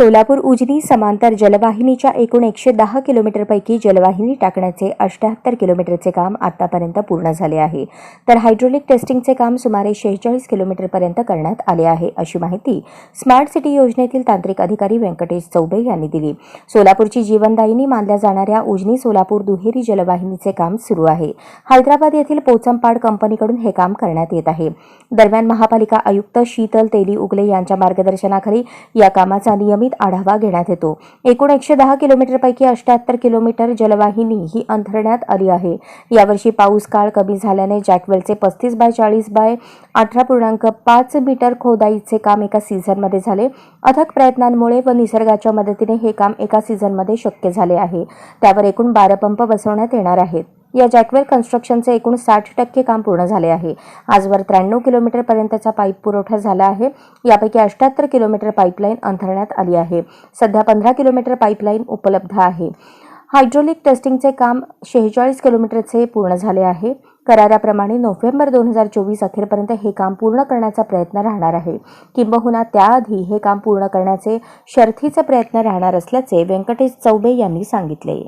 सोलापूर उजनी समांतर जलवाहिनीच्या एकूण एकशे दहा किलोमीटरपैकी जलवाहिनी टाकण्याचे अष्ट्याहत्तर किलोमीटरचे काम आतापर्यंत पूर्ण झाले आहे. तर हायड्रोलिक टेस्टिंगचे काम सुमारे शेहेचाळीस किलोमीटरपर्यंत करण्यात आले आहे अशी माहिती स्मार्ट सिटी योजनेतील तांत्रिक अधिकारी व्यंकटेश चौबे यांनी दिली. सोलापूरची जीवनदायिनी मानल्या जाणाऱ्या उजनी सोलापूर दुहेरी जलवाहिनीचे काम सुरू आहे. हैदराबाद येथील पोचमपाड कंपनीकडून हे काम करण्यात येत आहे. दरम्यान महापालिका आयुक्त शीतल तेली उगले यांच्या मार्गदर्शनाखाली या कामाचा नियमित आढावा घेण्यात येतो. एकूण एकशे दहा किलोमीटरपैकी अठ्याहत्तर किलोमीटर जलवाहिनी ही अंथरण्यात आली आहे. यावर्षी पाऊस काळ कमी झाल्याने जॅकवेलचे पस्तीस बाय चाळीस बाय अठरा पूर्णांक पाच मीटर खोदाईचे काम एका सीझनमध्ये झाले. अथक प्रयत्नांमुळे व निसर्गाच्या मदतीने हे काम एका सीझनमध्ये शक्य झाले आहे. त्यावर एकूण बारा पंप बसवण्यात येणार आहेत. या जॅकवेल कन्स्ट्रक्शनचे एकूण साठ टक्के काम पूर्ण झाले आहे. आजवर त्र्याण्णव किलोमीटरपर्यंतचा पाईप पुरवठा झाला आहे. यापैकी अठ्याहत्तर किलोमीटर पाईपलाईन अंथरण्यात आली आहे. सध्या पंधरा किलोमीटर पाईपलाईन उपलब्ध आहे. हायड्रोलिक टेस्टिंगचे काम शेहेचाळीस किलोमीटरचे पूर्ण झाले आहे. कराराप्रमाणे नोव्हेंबर दोन हजार चोवीस अखेरपर्यंत हे काम पूर्ण करण्याचा प्रयत्न राहणार आहे. किंबहुना त्याआधी हे काम पूर्ण करण्याचे शर्थीचे प्रयत्न राहणार असल्याचे व्यंकटेश चौबे यांनी सांगितले.